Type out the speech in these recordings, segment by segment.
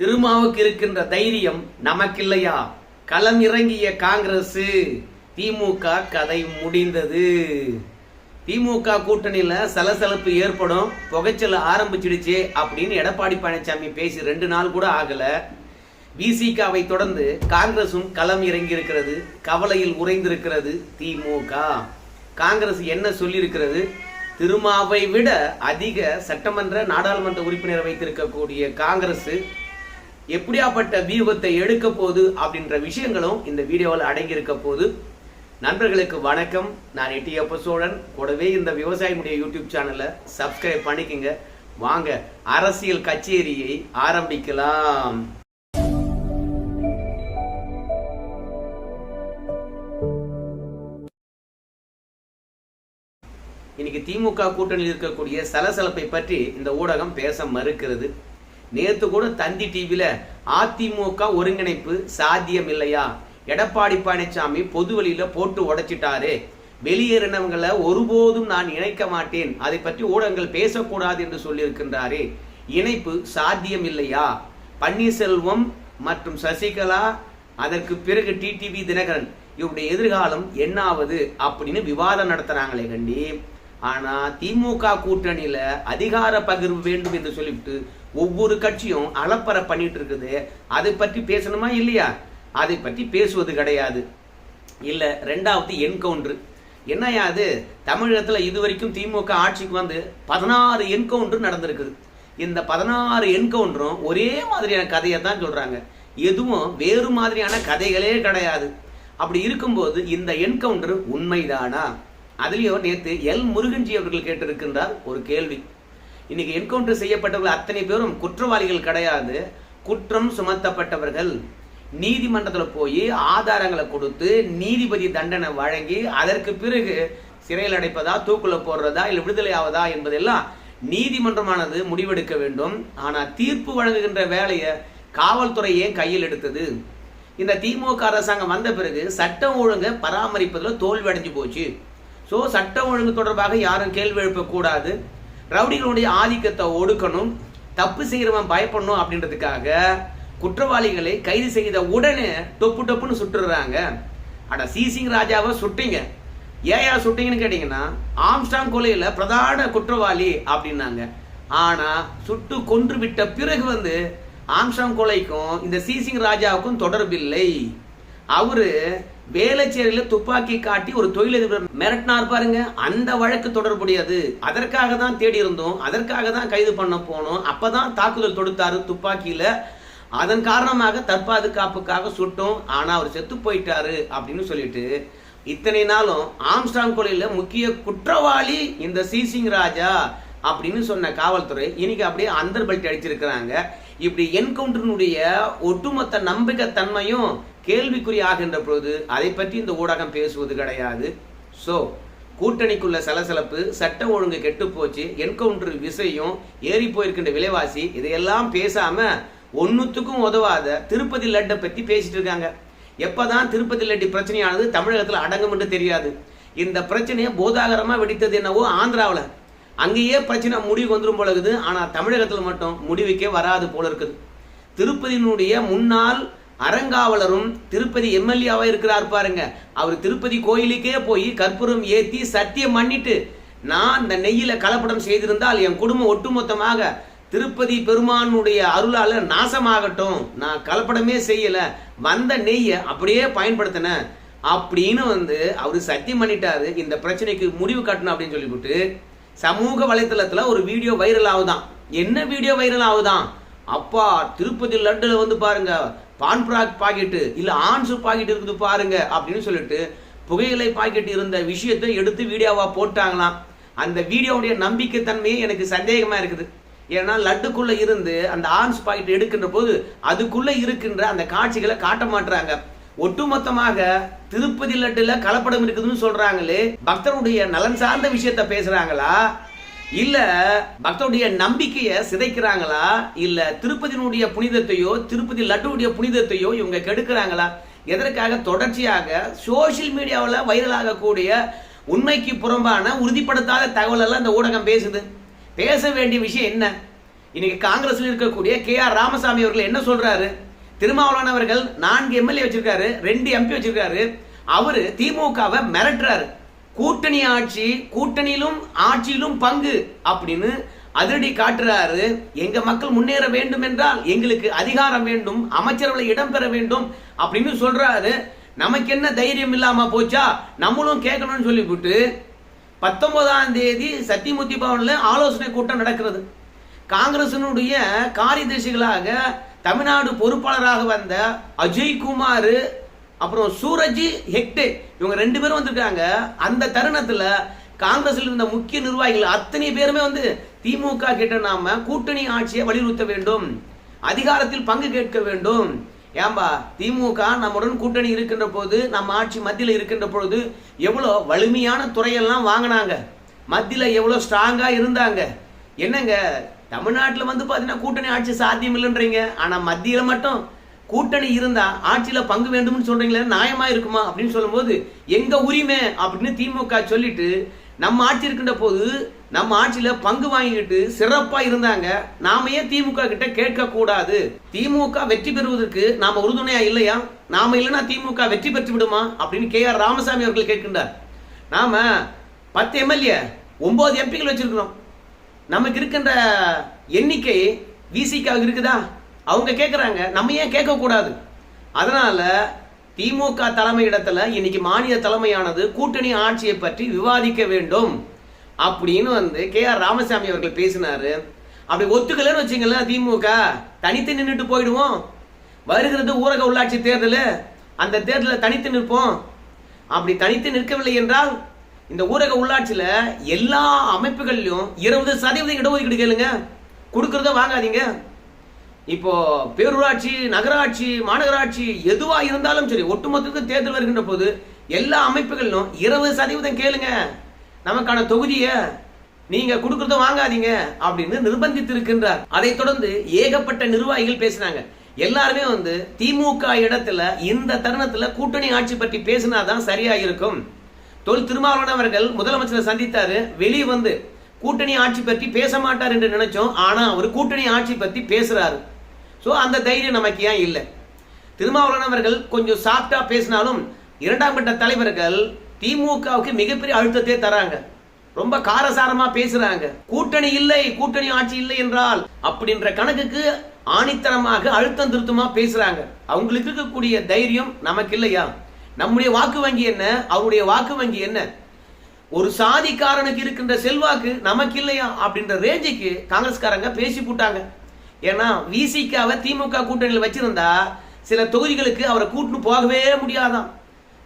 திருமாவுக்கு இருக்கின்ற தைரியம் நமக்கில்லையா? களம் இறங்கிய காங்கிரஸ் திமுக கதை முடிந்தது. திமுக கூட்டணியில சலசலப்பு ஏற்படும் புகைச்சல் ஆரம்பிச்சிடுச்சு அப்படின்னு எடப்பாடி பழனிசாமி பேசி ரெண்டு நாள் கூட ஆகல. விசிகாவை தொடர்ந்து காங்கிரசும் களம் இறங்கி இருக்கிறது கவலையில் உறைந்திருக்கிறது திமுக. காங்கிரஸ் என்ன சொல்லியிருக்கிறது? திருமாவை விட அதிக சட்டமன்ற நாடாளுமன்ற உறுப்பினரை வைத்திருக்கக்கூடிய காங்கிரஸ் எப்படியாப்பட்ட வியூகத்தை எடுக்க போகுது அப்படின்ற விஷயங்களும் இந்த வீடியோவில் அடங்கியிருக்க போது நண்பர்களுக்கு வணக்கம். நான் எட்டியப்ப சோழன். கூடவே இந்த விவசாயினுடைய யூடியூப் சேனலை சப்ஸ்கிரைப் பண்ணிக்கங்க. வாங்க அரசியல் கச்சேரியை ஆரம்பிக்கலாம். இன்னைக்கு திமுக கூட்டணியில் இருக்கக்கூடிய சலசலப்பை பற்றி இந்த ஊடகம் பேச மறுக்கிறது. நேற்று கூட தந்தி டிவியில் அதிமுக ஒருங்கிணைப்பு சாத்தியம் இல்லையா எடப்பாடி பழனிசாமி பொது வழியில போட்டு உடைச்சிட்டாரு. வெளியேறினவங்களை ஒருபோதும் நான் இணைக்க மாட்டேன். அதை பற்றி ஊடகங்கள் பேசக்கூடாது என்று சொல்லியிருக்கின்றாரே. இணைப்பு சாத்தியம் இல்லையா பன்னீர்செல்வம் மற்றும் சசிகலா அதற்கு பிறகு டிடிவி தினகரன் இவருடைய எதிர்காலம் என்னாவது அப்படின்னு விவாதம் நடத்துறாங்களே கண்டி ஆனா திமுக கூட்டணியில அதிகார பகிர்வு வேண்டும் என்று சொல்லிவிட்டு ஒவ்வொரு கட்சியும் அலப்பற பண்ணிட்டு இருக்குது அதை பற்றி பேசணுமா இல்லையா? அதை பற்றி பேசுவது கிடையாது. இல்லை ரெண்டாவது என்கவுண்டர். என்னையா அது? தமிழகத்துல இதுவரைக்கும் திமுக ஆட்சிக்கு வந்து பதினாறு என்கவுண்டர் நடந்திருக்குது. இந்த பதினாறு என்கவுண்டரும் ஒரே மாதிரியான கதையை தான் சொல்கிறாங்க எதுவும் வேறு மாதிரியான கதைகளே கிடையாது. அப்படி இருக்கும்போது இந்த என்கவுண்டர் உண்மைதானா? அதுலேயும் நேற்று எல் முருகன்ஜி அவர்கள் கேட்டிருக்கின்றார் ஒரு கேள்வி. இன்னைக்கு என்கவுண்டர் செய்யப்பட்டவர்கள் அத்தனை பேரும் குற்றவாளிகள் கிடையாது. குற்றம் சுமத்தப்பட்டவர்கள். நீதிமன்றத்தில் போய் ஆதாரங்களை கொடுத்து நீதிபதி தண்டனை வழங்கி அதற்கு பிறகு சிறையில் அடைப்பதா தூக்குல போடுறதா இல்லை விடுதலை ஆவதா என்பதெல்லாம் நீதிமன்றமானது முடிவெடுக்க வேண்டும். ஆனால் தீர்ப்பு வழங்குகின்ற வேலையை காவல்துறை ஏன் கையில் எடுத்தது? இந்த திமுக அரசாங்கம் வந்த பிறகு சட்டம் ஒழுங்கை பராமரிப்பதில் தோல்வி அடைஞ்சு போச்சு. ஸோ சட்டம் ஒழுங்கு தொடர்பாக யாரும் கேள்வி எழுப்பக்கூடாது. ரவுடிகளுடைய ஆதிக்கத்தை ஒடுக்கணும் தப்பு செய்கிறவன் பயப்படணும் அப்படின்றதுக்காக குற்றவாளிகளை கைது செய்த உடனே டொப்பு டொப்புன்னு சுட்டுறாங்க. அட சிசிங் ராஜாவை சுட்டிங்க. ஏயா சுட்டிங்கன்னு கேட்டீங்கன்னா ஆம்ஸ்டாங் கொலையில பிரதான குற்றவாளி அப்படின்னாங்க. ஆனா சுட்டு கொன்று விட்ட பிறகு வந்து ஆம்ஸ்டாங் கொலைக்கும் இந்த சிசிங் ராஜாவுக்கும் தொடர்பில்லை. அவரு வேலைச்சேரியில துப்பாக்கி காட்டி ஒரு தொழிலதிபர் மிரட்டினார் பாருங்க. அந்த வழக்கு தொடர்புடையது. அதற்காக தான் தேடி இருந்தோம் அதற்காக தான் கைது பண்ண போனோம். அப்பதான் தாக்குதல் தொடுத்தாரு துப்பாக்கியில. அதன் காரணமாக தற்பாதுகாப்புக்காக சுட்டோம். ஆனா அவர் செத்து போயிட்டாரு அப்படின்னு சொல்லிட்டு இத்தனை நாளும் ஆம்ஸ்டாங் கொலையில முக்கிய குற்றவாளி இந்த சிசிங் ராஜா அப்படின்னு சொன்ன காவல்துறை இன்னைக்கு அப்படியே அந்தர் பல்ட்டி அடிச்சிருக்கிறாங்க. இப்படி என்கவுண்டரினுடைய ஒட்டுமொத்த நம்பிக்கை தன்மையும் ஆகின்ற பொழுது அதை பற்றி இந்த ஊடகம் பேசுவது கிடையாது. ஸோ கூட்டணிக்குள்ள சலசலப்பு சட்டம் ஒழுங்கு கெட்டு போச்சு என்கவுண்டர் விசையும் ஏறி போயிருக்கின்ற விலைவாசி இதையெல்லாம் பேசாம ஒன்னுத்துக்கும் உதவாத திருப்பதி லட்டை பற்றி பேசிட்டு இருக்காங்க. எப்பதான் திருப்பதி லட்டி பிரச்சனையானது தமிழகத்தில் அடங்கும் என்று தெரியாது. இந்த பிரச்சனையை போதாகரமாக வெடித்தது என்னவோ ஆந்திராவில். அங்கேயே பிரச்சனை முடிவு வந்துடும் போல இருக்குது ஆனால் தமிழகத்தில் மட்டும் முடிவுக்கே வராது போல இருக்குது. திருப்பதியினுடைய முன்னாள் அறங்காவலரும் திருப்பதி எம்எல்ஏவாக இருக்கிறார் பாருங்க. அவர் திருப்பதி கோயிலுக்கே போய் கற்பூரம் ஏற்றி சத்தியம் பண்ணிட்டு நான் இந்த நெய்யில கலப்படம் செய்திருந்தால் என் குடும்பம் ஒட்டுமொத்தமாக திருப்பதி பெருமானுடைய அருளால நாசமாகட்டும். நான் கலப்படமே செய்யல. வந்த நெய்யை அப்படியே பயன்படுத்தினேன் அப்படின்னு வந்து அவர் சத்தியம் பண்ணிட்டாரு. இந்த பிரச்சனைக்கு முடிவு கட்டணும் அப்படின்னு சொல்லிவிட்டு சமூக வலைத்தளத்துல ஒரு வீடியோ வைரல் ஆகுதான். என்ன வீடியோ வைரல் ஆகுதான்? அப்பா திருப்பதி லட்டுல வந்து பாருங்க. பான்பிராக் பாக்கெட்டு இல்ல ஆன்சு பாக்கெட் இருக்குது பாருங்க அப்படின்னு சொல்லிட்டு புகையிலை பாக்கெட் இருந்த விஷயத்தை எடுத்து வீடியோவா போட்டாங்களாம். அந்த வீடியோவுடைய நம்பிக்கைத்தன்மையே எனக்கு சந்தேகமா இருக்குது. ஏன்னா லட்டுக்குள்ள இருந்து அந்த ஆன்ஸ் பாக்கெட் எடுக்கின்ற போது அதுக்குள்ள இருக்கின்ற அந்த காட்சிகளை காட்ட மாட்டுறாங்க ஒட்டுமொத்தமாக திருப்பதி லட்டுல கலப்படம் இருக்குதுன்னு சொல்றாங்களே பக்தருடைய நலன் சார்ந்த விஷயத்த பேசுறாங்களா? இல்ல பக்தருடைய நம்பிக்கையை சிதைக்கிறாங்களா? இல்ல திருப்பதியினுடைய புனிதத்தையோ திருப்பதி லட்டுடைய புனிதத்தையோ இவங்க கெடுக்கிறாங்களா? எதற்காக? தொடர்ச்சியாக சோசியல் மீடியாவில் வைரல் ஆகக்கூடிய உண்மைக்கு புறம்பான உறுதிப்படுத்தாத தகவல் எல்லாம் இந்த ஊடகம் பேசுது. பேச வேண்டிய விஷயம் என்ன? இன்னைக்கு காங்கிரஸில் இருக்கக்கூடிய கே ஆர் ராமசாமி அவர்கள் என்ன சொல்றாரு? திருமாவளவன் அவர்கள் நான்கு எம்எல்ஏ வச்சிருக்காரு ரெண்டு எம்பி வச்சிருக்காரு. அவரு திமுகவை மிரட்டுறாரு. கூட்டணி ஆட்சி கூட்டணியிலும் ஆட்சியிலும் பங்கு அப்படின்னு அதிரடி காட்டுறாரு. எங்க மக்கள் முன்னேற வேண்டும் என்றால் எங்களுக்கு அதிகாரம் வேண்டும் அமைச்சர்களை இடம்பெற வேண்டும் அப்படின்னு சொல்றாரு. நமக்கு என்ன தைரியம் இல்லாம போச்சா? நம்மளும் கேட்கணும்னு சொல்லிவிட்டு பத்தொன்பதாம் தேதி சத்தியமூர்த்தி பவன்ல ஆலோசனை கூட்டம் நடக்கிறது. காங்கிரசினுடைய காரியதர்சிகளாக தமிழ்நாடு பொறுப்பாளராக வந்த அஜய் குமார் அப்புறம் சூரஜ் ஹெக்டே இவங்க ரெண்டு பேரும் வந்திருக்காங்க. அந்த தருணத்துல காங்கிரஸில் இருந்த முக்கிய நிர்வாகிகள் அத்தனை பேருமே வந்து திமுக கிட்ட நாம கூட்டணி ஆட்சியை வலியுறுத்த வேண்டும். அதிகாரத்தில் பங்கு கேட்க வேண்டும். ஏம்பா திமுக நம்முடன் கூட்டணி இருக்கின்ற போது நம்ம ஆட்சி மத்தியில் இருக்கின்ற பொழுது எவ்வளோ வலிமையான துறையெல்லாம் வாங்கினாங்க. மத்தியில் எவ்வளோ ஸ்ட்ராங்காக இருந்தாங்க. என்னங்க தமிழ்நாட்டில் வந்து பார்த்தீங்கன்னா கூட்டணி ஆட்சி சாத்தியம் இல்லைன்றீங்க ஆனால் மத்தியில் மட்டும் கூட்டணி இருந்தா ஆட்சியில பங்கு வேண்டும்னு சொல்றீங்களே நியாயமா இருக்குமா? அப்படின்னு சொல்லும்போது எங்க உரிமை? அப்படின்னு திமுக சொல்லிட்டு நம்ம ஆட்சி இருக்கின்ற போது நம்ம ஆட்சியில பங்கு வாங்கிக்கிட்டு சிறப்பா இருந்தாங்க. நாம ஏன் திமுக கிட்ட கேட்க கூடாது? திமுக வெற்றி பெறுவதற்கு நாம உறுதுணையா இல்லையா? நாம இல்லைன்னா திமுக வெற்றி பெற்று விடுமா? அப்படின்னு கே ஆர் ராமசாமி அவர்கள் கேட்கின்றார். நாம பத்து எம்எல்ஏ ஒன்பது எம்பிகள் வச்சிருக்கிறோம். நமக்கு இருக்கின்ற எண்ணிக்கை விசிக்காக இருக்குதா? அவங்க கேட்குறாங்க நம்ம ஏன் கேட்கக்கூடாது அதனால் திமுக தலைமையிடத்தில் இன்னைக்கு மாநில தலைமையானது கூட்டணி ஆட்சியை பற்றி விவாதிக்க வேண்டும். அப்படின்னு வந்து கே ஆர் ராமசாமி அவர்கள் பேசினார். அப்படி ஒத்துக்கலன்னு வச்சுங்களேன் திமுக. தனித்து நின்றுட்டு போயிடுவோம். வருகிறது ஊரக உள்ளாட்சி தேர்தல். அந்த தேர்தலில் தனித்து நிற்போம். அப்படி தனித்து நிற்கவில்லை என்றால் இந்த ஊரக உள்ளாட்சியில் எல்லா அமைப்புகள்லையும் இருபது சதவீதம் இடஒதுக்கீடு கேளுங்க. கொடுக்குறத வாங்காதீங்க. இப்போ பேரூராட்சி நகராட்சி மாநகராட்சி எதுவா இருந்தாலும் சரி ஒட்டுமொத்தத்துக்கு தேர்தல் வருகின்ற போது எல்லா அமைப்புகளிலும் இருபது சதவீதம் கேளுங்க. நமக்கான தொகுதியை நீங்க கொடுக்கறத வாங்காதீங்க அப்படின்னு நிர்பந்தித்து இருக்கின்றார் அதைத் தொடர்ந்து ஏகப்பட்ட நிர்வாகிகள் பேசினாங்க. எல்லாருமே வந்து திமுக இடத்துல இந்த தருணத்துல கூட்டணி ஆட்சி பற்றி பேசினாதான் சரியா இருக்கும். தொல் திருமாவளவன் அவர்கள் முதலமைச்சரை சந்தித்தாரு. வெளியே வந்து கூட்டணி ஆட்சி பற்றி பேச மாட்டார் என்று நினைச்சோம். ஆனா அவர் கூட்டணி ஆட்சி பற்றி பேசுறாரு. ஸோ அந்த தைரியம் நமக்கு ஏன் இல்லை? திருமாவளவன் அவர்கள் கொஞ்சம் சாஃப்டா பேசினாலும் இரண்டாம் கட்ட தலைவர்கள் திமுகவுக்கு மிகப்பெரிய அழுத்தத்தை தராங்க. ரொம்ப காரசாரமா பேசுறாங்க. கூட்டணி இல்லை கூட்டணி ஆட்சி இல்லை என்றால் அப்படின்ற கணக்குக்கு ஆணித்தரமாக அழுத்தம் திருத்தமா பேசுறாங்க. அவங்களுக்கு இருக்கக்கூடிய தைரியம் நமக்கு இல்லையா? நம்முடைய வாக்கு வங்கி என்ன? அவருடைய வாக்கு வங்கி என்ன? ஒரு சாதிக்காரனுக்கு இருக்கின்ற செல்வாக்கு நமக்கு இல்லையா? அப்படின்ற ரேஞ்சுக்கு காங்கிரஸ்காரங்க பேசி போட்டாங்க. ஏன்னா விசிகாவை திமுக கூட்டணியில் வச்சிருந்தா சில தொகுதிகளுக்கு அவரை கூட்டின்னு போகவே முடியாதாம்.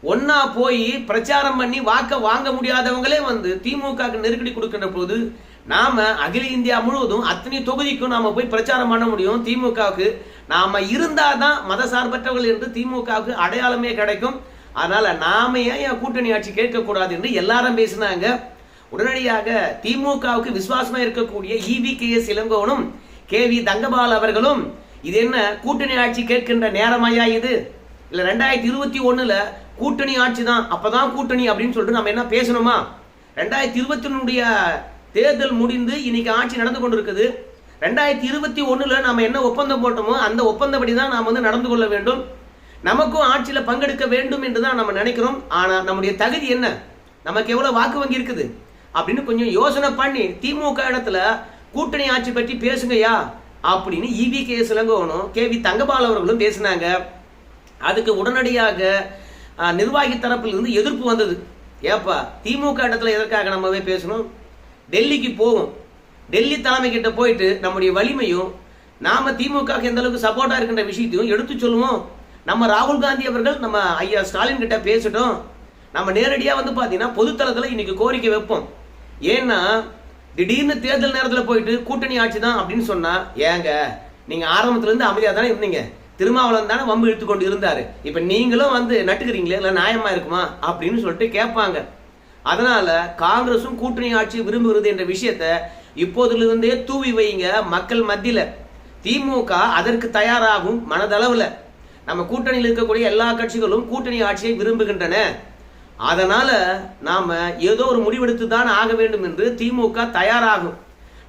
ஒன்னா போய் பிரச்சாரம் பண்ணி வாக்க வாங்க முடியாதவங்களே வந்து திமுகக்கு நெருக்கடி கொடுக்கின்ற போது நாம அகில இந்தியா முழுவதும் அத்தனை தொகுதிக்கும் நாம போய் பிரச்சாரம் பண்ண முடியும். திமுகவுக்கு நாம இருந்தாதான் மத சார்பற்றவர்கள் என்று திமுகவுக்கு அடையாளமே கிடைக்கும். அதனால நாம ஏன் என் கூட்டணி ஆட்சி கேட்கக்கூடாது என்று எல்லாரும் பேசினாங்க. உடனடியாக திமுகவுக்கு விசுவாசமா இருக்கக்கூடிய இவி கே எஸ் இளங்கோவனும் கே வி தங்கபால் அவர்களும் இது என்ன கூட்டணி ஆட்சி கேட்கின்ற நேரமாயா இது? இல்ல ரெண்டாயிரத்தி இருபத்தி ஒண்ணுல கூட்டணி ஆட்சி தான் அப்பதான் கூட்டணி அப்படின்னு சொல்லிட்டு நம்ம என்ன பேசணுமா? ரெண்டாயிரத்தி இருபத்தி ஒன்னுடைய தேர்தல் முடிந்து இன்னைக்கு ஆட்சி நடந்து கொண்டிருக்குது. ரெண்டாயிரத்தி இருபத்தி ஒண்ணுல நம்ம என்ன ஒப்பந்தம் போட்டோமோ அந்த ஒப்பந்தப்படி தான் நாம் வந்து நடந்து கொள்ள வேண்டும். நமக்கும் ஆட்சியில் பங்கெடுக்க வேண்டும் என்று தான் நம்ம நினைக்கிறோம். ஆனால் நம்முடைய தகுதி என்ன? நமக்கு எவ்வளோ வாக்கு வங்கி இருக்குது? அப்படின்னு கொஞ்சம் யோசனை பண்ணி திமுக இடத்துல கூட்டணி ஆட்சி பற்றி பேசுங்கய்யா அப்படின்னு இவி கே சிலங்கோனும் கே வி தங்கபால் அவர்களும் பேசினாங்க. அதுக்கு உடனடியாக நிர்வாகி தரப்பில் இருந்து எதிர்ப்பு வந்தது. ஏப்பா திமுக இடத்துல எதற்காக நம்ம போய் பேசணும்? டெல்லிக்கு போவோம். டெல்லி தலைமை கிட்ட போயிட்டு நம்முடைய வலிமையும் நாம திமுக எந்த அளவுக்கு சப்போர்ட்டா இருக்கின்ற விஷயத்தையும் எடுத்து சொல்லுவோம். நம்ம ராகுல் காந்தி அவர்கள் நம்ம ஐயா ஸ்டாலின் கிட்ட பேசட்டும். நம்ம நேரடியாக வந்து பார்த்தீங்கன்னா பொதுத்தளத்தில் இன்னைக்கு கோரிக்கை வைப்போம். ஏன்னா திடீர்னு தேர்தல் நேரத்தில் போயிட்டு கூட்டணி ஆட்சி தான் அப்படின்னு சொன்னா ஏங்க நீங்க ஆரம்பத்துல இருந்து அமைதியா தானே இருந்தீங்க. திருமாவளவன் தானே வம்பு இழுத்து கொண்டு இருந்தாரு. இப்ப நீங்களும் வந்து நட்டுக்கிறீங்களே இல்லை நியாயமா இருக்குமா அப்படின்னு சொல்லிட்டு கேட்பாங்க. அதனால காங்கிரசும் கூட்டணி ஆட்சி விரும்புகிறது என்ற விஷயத்த இப்போதிலிருந்தே தூவி வைங்க மக்கள் மத்தியில. திமுக அதற்கு தயாராகும் மனதளவுல. நம்ம கூட்டணியில் இருக்கக்கூடிய எல்லா கட்சிகளும் கூட்டணி ஆட்சியை விரும்புகின்றன. அதனால் நாம் ஏதோ ஒரு முடிவெடுத்து தான் ஆக வேண்டும் என்று திமுக தயாராகும்.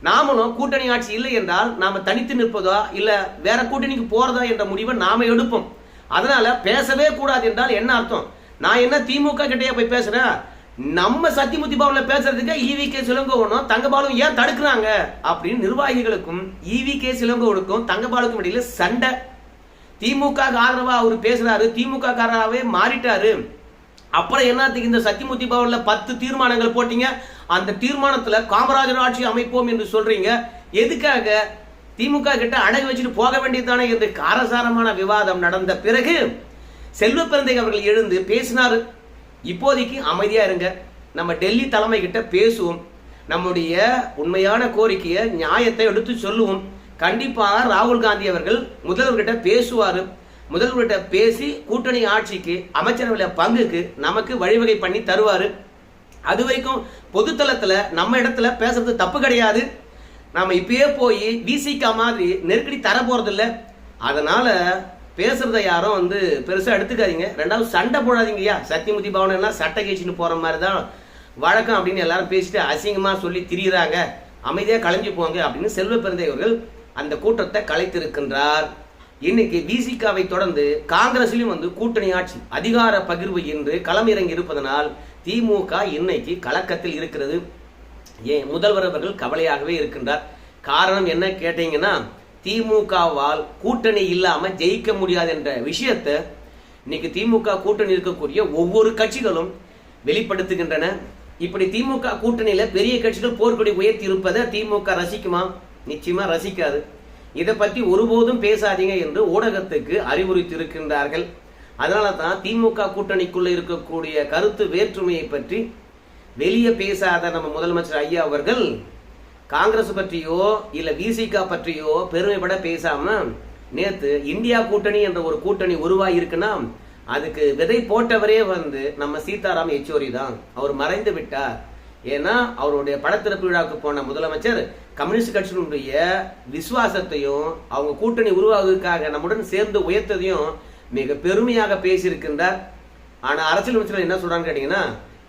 நாமளும் கூட்டணி ஆட்சி இல்லை என்றால் நாம் தனித்து நிற்பதோ இல்லை வேற கூட்டணிக்கு போகிறதோ என்ற முடிவை நாம் எடுப்போம். அதனால் பேசவே கூடாது என்றால் என்ன அர்த்தம்? நான் என்ன திமுக கிட்டேயே போய் பேசுகிறேன் நம்ம சத்தியமுத்தி பவனில் பேசுறதுக்கு ஈவி கே சிலங்கோவனும் தங்கபாலும் ஏன் தடுக்கிறாங்க? அப்படின்னு நிர்வாகிகளுக்கும் ஈவி கே சிலங்கோவனுக்கும் தங்கபாலுக்கும் இடையில சண்டை. திமுக ஆதரவா அவர் பேசுறாரு திமுக காரராகவே மாறிட்டாரு. அப்புறம் என்னத்துக்கு இந்த சத்தியமூர்த்தி பவன்ல பத்து தீர்மானங்கள் போட்டீங்க? அந்த தீர்மானத்துல காமராஜர் ஆட்சி அமைப்போம் என்று சொல்றீங்க. எதுக்காக? திமுக கிட்ட அடகு வச்சுட்டு போக வேண்டியதானே என்று காரசாரமான விவாதம் நடந்த பிறகு செல்வ பிறந்தை அவர்கள் எழுந்து பேசினார். இப்போதைக்கு அமைதியா இருங்க. நம்ம டெல்லி தலைமை கிட்ட பேசுவோம். நம்முடைய உண்மையான கோரிக்கையை நியாயத்தை எடுத்து சொல்லுவோம். கண்டிப்பாக ராகுல் காந்தி அவர்கள் முதல்வர்கிட்ட பேசுவார். முதல்வர்கிட்ட பேசி கூட்டணி ஆட்சிக்கு அமைச்சரவையில் பங்குக்கு நமக்கு வழிவகை பண்ணி தருவார். அது வரைக்கும் பொதுத்தளத்தில் நம்ம இடத்துல பேசுறது தப்பு கிடையாது. நாம் இப்பயே போய் விசிகா மாதிரி நெருக்கடி தர போகிறதில்ல அதனால் பேசுறத யாரும் வந்து பெருசாக எடுத்துக்காதீங்க. ரெண்டாவது சண்டை போடாதீங்கய்யா. சத்தியமூர்த்தி பவன் எல்லாம் சட்டை கேச்சின்னு போகிற மாதிரி தான் வழக்கம் அப்படின்னு எல்லாரும் பேசிட்டு அசிங்கமாக சொல்லி திரியிறாங்க. அமைதியாக களைஞ்சு போங்க அப்படின்னு செல்வ பெருந்தையவர்கள் அந்த கூட்டத்தை கலைத்திருக்கின்றார். இன்னைக்கு விசிகாவை தொடர்ந்து காங்கிரஸ்லயும் வந்து கூட்டணி ஆட்சி அதிகார பகிர்வு என்று களமிறங்கி இருப்பதனால் திமுக இன்னைக்கு கலக்கத்தில் இருக்கிறது. ஏன்? முதல்வர் அவர்கள் கவலையாகவே இருக்கின்றார். காரணம் என்ன கேட்டீங்கன்னா திமுகவால் கூட்டணி இல்லாம ஜெயிக்க முடியாது என்ற விஷயத்தை இன்னைக்கு திமுக கூட்டணி இருக்கக்கூடிய ஒவ்வொரு கட்சிகளும் வெளிப்படுத்துகின்றன. இப்படி திமுக கூட்டணியில பெரிய கட்சிகள் போர்க்கொடி உயர்த்தி இருப்பதை திமுக ரசிக்குமா? நிச்சயமா ரசிக்காது. இதை பற்றி ஒருபோதும் பேசாதீங்க என்று ஊடகத்துக்கு அறிவுறுத்தியிருக்கின்றார்கள். அதனால தான் திமுக கூட்டணிக்குள்ளே இருக்கக்கூடிய கருத்து வேற்றுமையை பற்றி வெளியே பேசாத நம்ம முதலமைச்சர் ஐயா அவர்கள் காங்கிரஸ் பற்றியோ இல்லை விசிகா பற்றியோ பெருமைப்பட பேசாம நேத்து இந்தியா கூட்டணி என்ற ஒரு கூட்டணி உருவாகி இருக்குன்னா அதுக்கு விதை போட்டவரே வந்து நம்ம சீதாராம் யெச்சூரி தான். அவர் மறைந்து விட்டார். ஏன்னா அவருடைய படத்திறப்பு விழாவுக்கு போன முதலமைச்சர் கம்யூனிஸ்ட் கட்சியினுடைய விசுவாசத்தையும் அவங்க கூட்டணி உருவாவதற்காக நம்முடன் சேர்ந்து உயர்த்ததையும் மிக பெருமையாக பேசியிருக்கின்றார். ஆனால் அரசியல் அமைச்சர் என்ன சொல்றான்னு கேட்டீங்கன்னா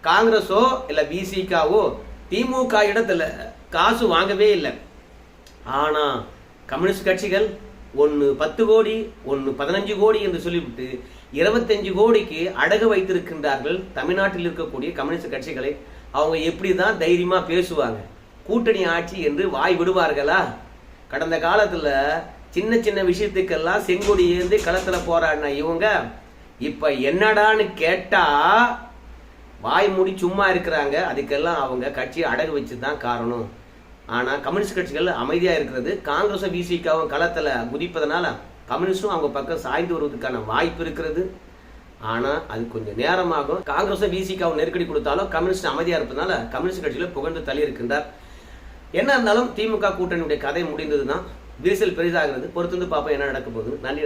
காங்கிரஸோ இல்லை பிசிகாவோ திமுக இடத்துல காசு வாங்கவே இல்லை. ஆனால் கம்யூனிஸ்ட் கட்சிகள் ஒன்று பத்து கோடி ஒன்று பதினஞ்சு கோடி என்று சொல்லிவிட்டு இருபத்தஞ்சு கோடிக்கு அடகு வைத்திருக்கின்றார்கள் தமிழ்நாட்டில் இருக்கக்கூடிய கம்யூனிஸ்ட் கட்சிகளை. அவங்க எப்படி தான் தைரியமாக பேசுவாங்க? கூட்டணி ஆட்சி என்று வாய் விடுவார்களா? கடந்த காலத்தில் சின்ன சின்ன விஷயத்துக்கெல்லாம் செங்கொடி ஏந்து களத்தில் போராடின இவங்க இப்போ என்னடான்னு கேட்டால் வாய் மூடி சும்மா இருக்கிறாங்க. அதுக்கெல்லாம் அவங்க கட்சியை அடகு வச்சு தான் காரணம். ஆனால் கம்யூனிஸ்ட் கட்சிகள் அமைதியாக இருக்கிறது. காங்கிரஸும் விசிகாவும் களத்தில் குதிப்பதனால கம்யூனிஸ்டும் அவங்க பக்கம் சாய்ந்து வருவதற்கான வாய்ப்பு இருக்கிறது. ஆனா அது கொஞ்சம் நேரமாகும். காங்கிரஸும் விசிகாவும் நெருக்கடி கொடுத்தாலும் கம்யூனிஸ்ட் அமைதியா இருப்பதனால கம்யூனிஸ்ட் கட்சியில புகழ்ந்து தள்ளி இருக்கின்றார். என்ன இருந்தாலும் திமுக கூட்டணியுடைய கதை முடிந்ததுதான் விரிசல் பெரிதாகிறது. பொறுத்திருந்து பார்ப்போம் என்ன நடக்க போகுது நன்றி.